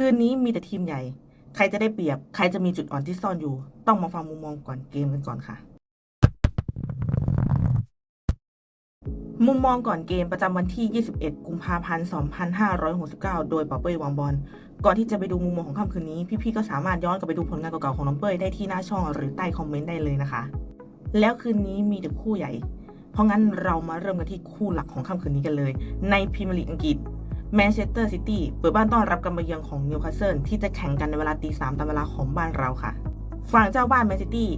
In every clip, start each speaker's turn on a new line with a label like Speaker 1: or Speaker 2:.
Speaker 1: คืนนี้มีแต่ทีมใหญ่ ใครจะได้เปรียบ ใครจะมีจุดอ่อนที่ซ่อนอยู่ ต้องมาฟังมุมมองก่อนเกมกันก่อนค่ะ มุมมองก่อนเกมประจำวันที่ 21 กุมภาพันธ์ 2569 โดยป๋าเป้ยวางบอล ก่อนที่จะไปดูมุมมองของค่ำคืนนี้ พี่ๆก็สามารถย้อนกลับไปดูผลงานเก่าๆของน้องเป้ยได้ที่หน้าช่องหรือใต้คอมเมนต์ได้เลยนะคะ แล้วคืนนี้มีแต่คู่ใหญ่ เพราะงั้นเรามาเริ่มกันที่คู่หลักของค่ำคืนนี้กันเลย ในพรีเมียร์ลีกอังกฤษ แมนเชสเตอร์ซิตี้เปิดบ้านต้อนรับการมาเยือนของนิวคาสเซิลที่จะแข่งกันในเวลาตีสามตามเวลาของบ้านเราค่ะ ฝั่งเจ้าบ้านแมนซิตี้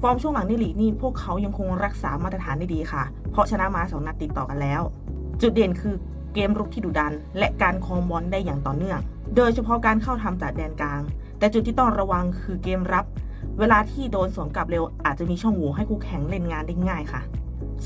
Speaker 1: ฟอร์มช่วงหลังในลีกนี่พวกเขายังคงรักษามาตรฐานได้ดีค่ะ เพราะชนะมาสองนัดติดต่อกันแล้ว จุดเด่นคือเกมรุกที่ดุดัน และการคองบอลได้อย่างต่อเนื่อง โดยเฉพาะการเข้าทำจากแดนกลาง แต่จุดที่ต้องระวังคือเกมรับ เวลาที่โดนสวนกลับเร็วอาจจะมีช่องโหว่ให้คู่แข่งเล่นงานได้ง่ายค่ะ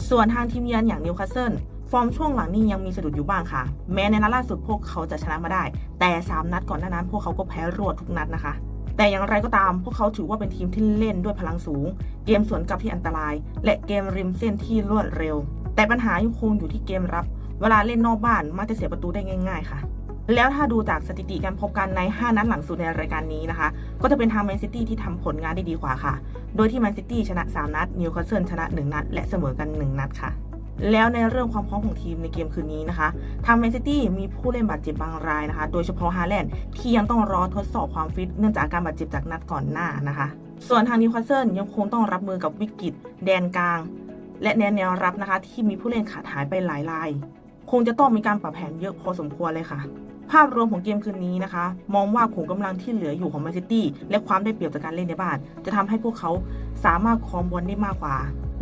Speaker 1: ส่วนทางทีมเยือนอย่างนิวคาสเซิล ฟอร์มช่วงหลังนี่ยังมีสะดุดอยู่บ้างค่ะ แม้ในนัดล่าสุดพวกเขาจะชนะมาได้ แต่ 3 นัดก่อนหน้านั้น พวกเขาก็แพ้รวดทุกนัดนะคะ แต่อย่างไรก็ตามพวกเขาถือว่าเป็นทีมที่เล่นด้วยพลังสูง เกมสวนกลับที่อันตราย และเกมริมเส้นที่รวดเร็ว แต่ปัญหายังคงอยู่ที่เกมรับ เวลาเล่นนอกบ้านมักจะเสียประตูได้ง่าย ๆ ค่ะแล้วถ้าดูจากสถิติการพบกันใน 5 นัดหลังสุดในรายการนี้นะคะ ก็จะเป็นทางแมนซิตี้ที่ทำผลงานได้ดีกว่าค่ะ โดยที่แมนซิตี้ชนะ 3 นัด นิวคาสเซิลชนะ 1 นัด และเสมอกัน 1 นัดค่ะ แล้วในเรื่องความพร้อมของทีมในเกมคืนนี้นะคะทางแมนซิตี้มีผู้เล่นบาดเจ็บบางรายนะคะ โดยเฉพาะฮาแลนด์ที่ยังต้องรอทดสอบความฟิตเนื่องจากการบาดเจ็บจากนัดก่อนหน้านะคะ ส่วนทางนิวคาสเซิลยังคงต้องรับมือกับวิกฤต แดนกลาง และแนวแนวรับนะคะ ที่มีผู้เล่นขาดหายไปหลายราย คงจะต้องมีการปรับแผนเยอะพอสมควรเลยค่ะ ภาพรวมของเกมคืนนี้นะคะ มองว่าขุมกำลังที่เหลืออยู่ของแมนซิตี้และความได้เปรียบจากการเล่นในบ้านจะทำให้พวกเขาสามารถครองบอลได้มากกว่า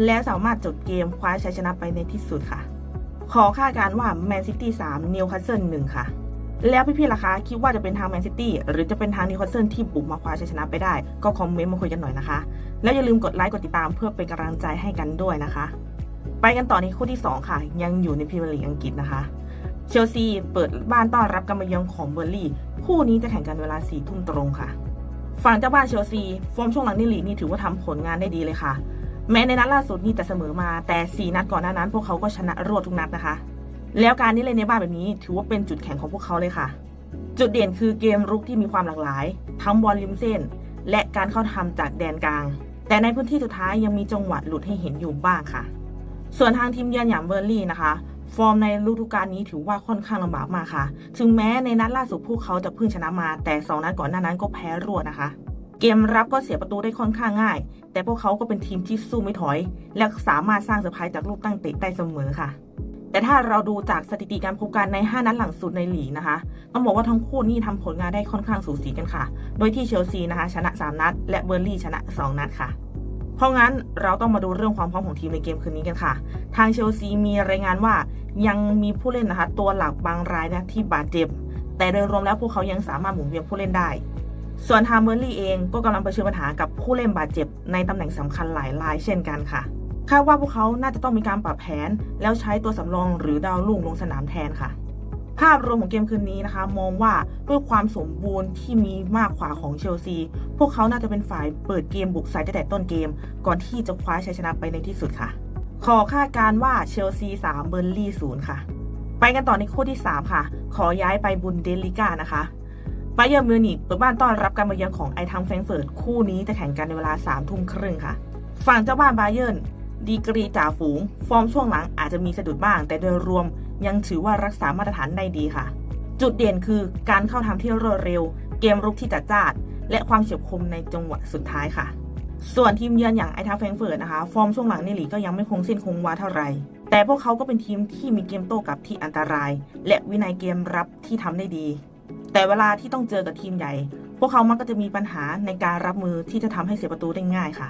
Speaker 1: และสามารถจบเกมคว้าชัยชนะไปในที่สุดค่ะ ขอคาดการว่าแมนซิตี้3นิวคาสเซิล1ค่ะ แล้วพี่ๆล่ะคะ คิดว่าจะเป็นทางแมนซิตี้หรือจะเป็นทางนิวคาสเซิลที่บุกมาคว้าชัยชนะไปได้ ก็คอมเมนต์มาคุยกันหน่อยนะคะ แล้วอย่าลืมกดไลค์กดติดตามเพื่อเป็นกำลังใจให้กันด้วยนะคะ ไปกันต่อในคู่ที่ 2 ค่ะ ยังอยู่ในพรีเมียร์ลีกอังกฤษนะคะเชลซีเปิดบ้านต้อนรับการมาเยือนของเบอร์ลี่ คู่นี้จะแข่งกันเวลา4ี่ทุ่มตรงค่ะ ฝั่งเจ้าบ้านเชลซีฟอร์มช่วงหลังในลีกนี่ถือว่าทำผลงานได้ดีเลยค่ะ แม้ในนัดล่าสุดนี่จะเสมอมาแต่4นัดก่อนหน้านั้น พวกเขาก็ชนะรวดทุกนัดนะคะ แล้วการที่เล่นในบ้านแบบนี้ ถือว่าเป็นจุดแข็งของพวกเขาเลยค่ะ จุดเด่นคือเกมรุกที่มีความหลากหลาย ทั้งบอลริมเส้น และการเข้าทำจากแดนกลาง แต่ในพื้นที่สุดท้ายยังมีจังหวะหลุดให้เห็นอยู่บ้างค่ะ ส่วนทางทีมเยือนอย่างเบอร์ลี่นะคะฟอร์มในฤดูกาลนี้ถือว่าค่อนข้างลำบากมากค่ะ ถึงแม้ในนัดล่าสุดพวกเขาจะเพิ่งชนะมา แต่2นัดก่อนหน้านั้นก็แพ้รวดนะคะ เกมรับก็เสียประตูได้ค่อนข้างง่าย แต่พวกเขาก็เป็นทีมที่สู้ไม่ถอย และสามารถสร้างเซอร์ไพรส์จากลูกตั้งเตะได้เสมอค่ะ แต่ถ้าเราดูจากสถิติการพบกันใน 5 นัดหลังสุดในลีกนะคะ ต้องบอกว่าทั้งคู่นี่ทำผลงานได้ค่อนข้างสูสีกันค่ะ โดยที่เชลซีนะคะ ชนะ 3 นัด และเบอร์ลี่ชนะ 2 นัดค่ะ เพราะงั้นเราต้องมาดูเรื่องความพร้อมของทีมในเกมคืนนี้กันค่ะ ทางเชลซีมีรายงานว่ายังมีผู้เล่นนะคะ ตัวหลักบางรายนะที่บาดเจ็บ แต่โดยรวมแล้วพวกเขายังสามารถหมุนเวียนผู้เล่นได้ ส่วนทางเบอร์ลี่เองก็กำลังเผชิญปัญหากับผู้เล่นบาดเจ็บในตำแหน่งสำคัญหลายรายเช่นกันค่ะคาดว่าพวกเขาน่าจะต้องมีการปรับแผน แล้วใช้ตัวสำรองหรือดาวรุ่งลงสนามแทนค่ะ ภาพรวมของเกมคืนนี้นะคะ มองว่าด้วยความสมบูรณ์ที่มีมากกว่าของเชลซี พวกเขาน่าจะเป็นฝ่ายเปิดเกมบุกใส่ตั้งแต่ต้นเกม ก่อนที่จะคว้าชัยชนะไปในที่สุดค่ะ ขอคาดการณ์ว่าเชลซี 3 เบอร์ลี่ 0 ค่ะ ไปกันต่อในคู่ที่ 3 ค่ะ ขอย้ายไปบุนเดลิก้านะคะ บาเยิร์นมิวนิกเปิดบ้านต้อนรับการมาเยือนของไอทังแฟรงเฟิร์ตคู่นี้จะแข่งกันในเวลา3ทุ่มครึ่งค่ะ ฝั่งเจ้าบ้านบาเยิร์นดีกรีจ่าฝูง ฟอร์มช่วงหลังอาจจะมีสะดุดบ้าง แต่โดยรวมยังถือว่ารักษามาตรฐานได้ดีค่ะ จุดเด่นคือการเข้าทำที่รวดเร็ว เกมรุกที่จัดจ้านและความเฉียบคมในจังหวะสุดท้ายค่ะ ส่วนทีมเยือนอย่างไอทังแฟรงเฟิร์ตนะคะ ฟอร์มช่วงหลังในลีกก็ยังไม่คงเส้นคงวาเท่าไหร่แต่พวกเขาก็เป็นทีมที่มีเกมโต้กลับที่อันตราย และวินัยเกมรับที่ทำได้ดี แต่เวลาที่ต้องเจอกับทีมใหญ่ พวกเขามักก็จะมีปัญหาในการรับมือที่จะทำให้เสียประตูได้ง่ายค่ะ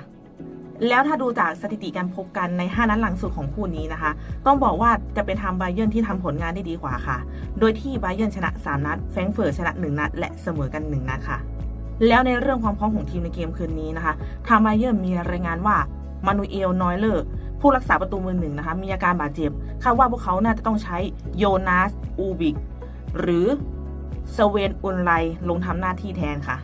Speaker 1: แล้วถ้าดูจากสถิติการพบกันใน 5 นัดหลังสุดของคู่นี้นะคะ ต้องบอกว่าจะเป็นทางไบเยิร์นที่ทำผลงานได้ดีกว่าค่ะ โดยที่ไบเยิร์นชนะ 3 นัด แฟรงเฟิร์ตชนะ 1 นัด และเสมอกัน 1 นัดค่ะ แล้วในเรื่องความพร้อมของทีมในเกมคืนนี้นะคะ ทางไบเยิร์นมีรายงานว่ามานูเอลนอยเลอร์ผู้รักษาประตูมือหนึ่งนะคะ มีอาการบาดเจ็บคาดว่าพวกเขาน่าจะต้องใช้โยนาสอูบิก หรือ สเวนอุนไลลงทำหน้าที่แทนค่ะ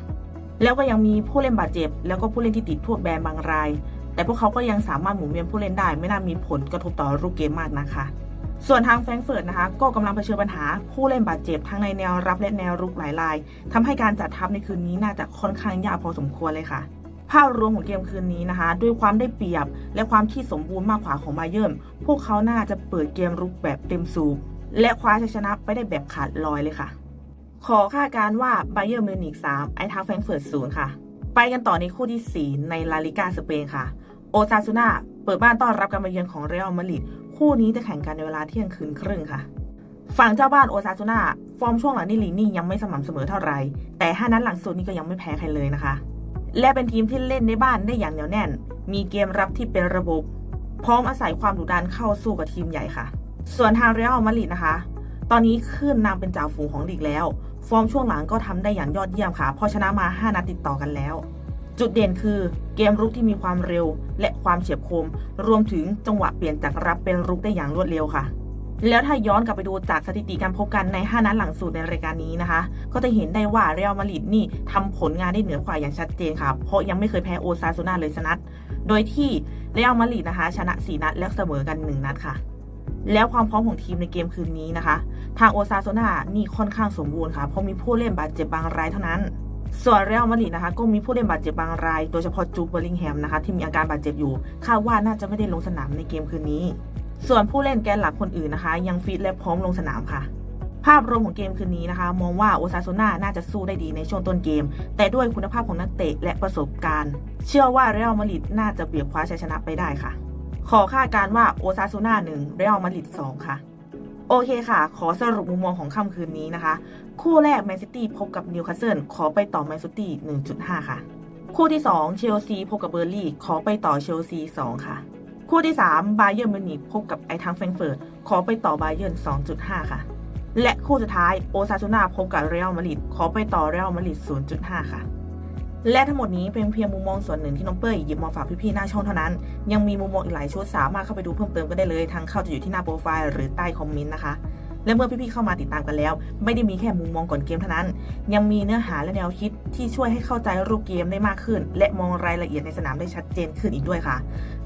Speaker 1: แล้วก็ยังมีผู้เล่นบาดเจ็บ แล้วก็ผู้เล่นที่ติดพวกแบนบางราย แต่พวกเขาก็ยังสามารถหมุนเวียนผู้เล่นได้ ไม่น่ามีผลกระทบต่อรูปเกมมากนะคะ ส่วนทางแฟรงเฟิร์ตนะคะ ก็กำลังเผชิญปัญหาผู้เล่นบาดเจ็บทั้งในแนวรับและแนวรุกหลายรายทำให้การจัดทัพในคืนนี้น่าจะค่อนข้างยากพอสมควรเลยค่ะภาพรวมของเกมคืนนี้นะคะ ด้วยความได้เปรียบ และความที่สมบูรณ์มากกว่าของบาเยิร์นพวกเขาน่าจะเปิดเกมรุกแบบเต็มสูบและคว้าชัยชนะไปได้แบบขาดลอยเลยค่ะ ขอคาดการว่าไบเยอร์มิวนิก3ไอทางแฟรงเฟิร์ต0ค่ะ ไปกันต่อในคู่ที่ 4 ในลาลิกาสเปนค่ะ โอซาซูน่าเปิดบ้านต้อนรับการมาเยือนของเรอัลมาดริดคู่นี้จะแข่งกันในเวลาเที่ยงคืนครึ่งค่ะ ฝั่งเจ้าบ้านโอซาซูน่าฟอร์มช่วงหลังนี่ลีนี่ยังไม่สม่ำเสมอเท่าไหร่แต่ห้านัดหลังสุดนี่ก็ยังไม่แพ้ใครเลยนะคะ และเป็นทีมที่เล่นในบ้านได้อย่างเหนียวแน่น มีเกมรับที่เป็นระบบ พร้อมอาศัยความดุดันเข้าสู้กับทีมใหญ่ค่ะ ส่วนทางเรอัลมาดริดนะคะ ตอนนี้ขึ้นนำเป็นจ่าฝูงของลีกแล้ว ฟอร์มช่วงหลังก็ทำได้อย่างยอดเยี่ยมค่ะพราะชนะมา 5 นัดติดต่อกันแล้ว จุดเด่นคือเกมรุกที่มีความเร็ว และความเฉียบคม รวมถึงจังหวะเปลี่ยนจากรับเป็นรุกได้อย่างรวดเร็วค่ะ แล้วถ้าย้อนกลับไปดูจากสถิติการพบกันใน 5 นัดหลังสุดในรายการนี้นะคะ ก็จะเห็นได้ว่าเรอัลมาดริดนี่ทำผลงานได้เหนือกว่าอย่างชัดเจนค่ะ เพราะยังไม่เคยแพ้โอซาซูนาเลยสนัดโดยที่เรอัลมาดริดนะคะ ชนะ 4 นัดและเสมอกัน 1 นัดค่ะ แล้วความพร้อมของทีมในเกมคืนนี้นะคะ ทางโอซาโซนานี่ค่อนข้างสมบูรณ์ค่ะ เพราะมีผู้เล่นบาดเจ็บบางรายเท่านั้น ส่วนเรอัลมาดริดนะคะ ก็มีผู้เล่นบาดเจ็บบางราย โดยเฉพาะจูบเบอร์ลิงแฮมนะคะ ที่มีอาการบาดเจ็บอยู่ คาดว่าน่าจะไม่ได้ลงสนามในเกมคืนนี้ ส่วนผู้เล่นแกนหลักคนอื่นนะคะ ยังฟิตและพร้อมลงสนามค่ะ ภาพรวมของเกมคืนนี้นะคะ มองว่าโอซาโซนาน่าจะสู้ได้ดีในช่วงต้นเกม แต่ด้วยคุณภาพของนักเตะและประสบการณ์ เชื่อว่าเรอัลมาดริดน่าจะเบียบคว้าชัยชนะไปได้ค่ะ ขอคาดการ์ว่าโอซาโซนาหนึ่งเรอัลมาดริดสองค่ะ โอเคค่ะ ขอสรุปมุมมองของค่ำคืนนี้นะคะ คู่แรกแมนซิตี้พบกับนิวคาสเซิลขอไปต่อแมนซิตี้1.5 ค่ะ คู่ที่ 2 เชลซีพบกับเบอร์ลี่ ขอไปต่อเชลซี 2 ค่ะ คู่ที่ 3 บาเยิร์มิวนิกพบกับไอทังแฟรงเฟิร์ตขอไปต่อบาเยิร์น2.5 ค่ะ และคู่สุดท้ายโอซาซูนาพบกับเรอัลมาดริดขอไปต่อเรอัลมาดริด0.5 ค่ะ และทั้งหมดนี้เป็นเพียงมุมมองส่วนหนึ่งที่น้องเป้ยหยิบมาฝากพี่ๆหน้าช่องเท่านั้น ยังมีมุมมองอีกหลายชุดสามารถเข้าไปดูเพิ่มเติมก็ได้เลยทางเข้าจะอยู่ที่หน้าโปรไฟล์หรือใต้คอมเมนต์นะคะและเมื่อพี่ๆเข้ามาติดตามกันแล้ว ไม่ได้มีแค่มุมมองก่อนเกมเท่านั้น ยังมีเนื้อหาและแนวคิดที่ช่วยให้เข้าใจรูปเกมได้มากขึ้น และมองรายละเอียดในสนามได้ชัดเจนขึ้นอีกด้วยค่ะ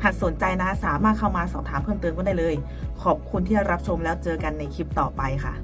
Speaker 1: หากสนใจนะสามารถเข้ามาสอบถามเพิ่มเติมก็ได้เลย ขอบคุณที่รับชมแล้วเจอกันในคลิปต่อไปค่ะ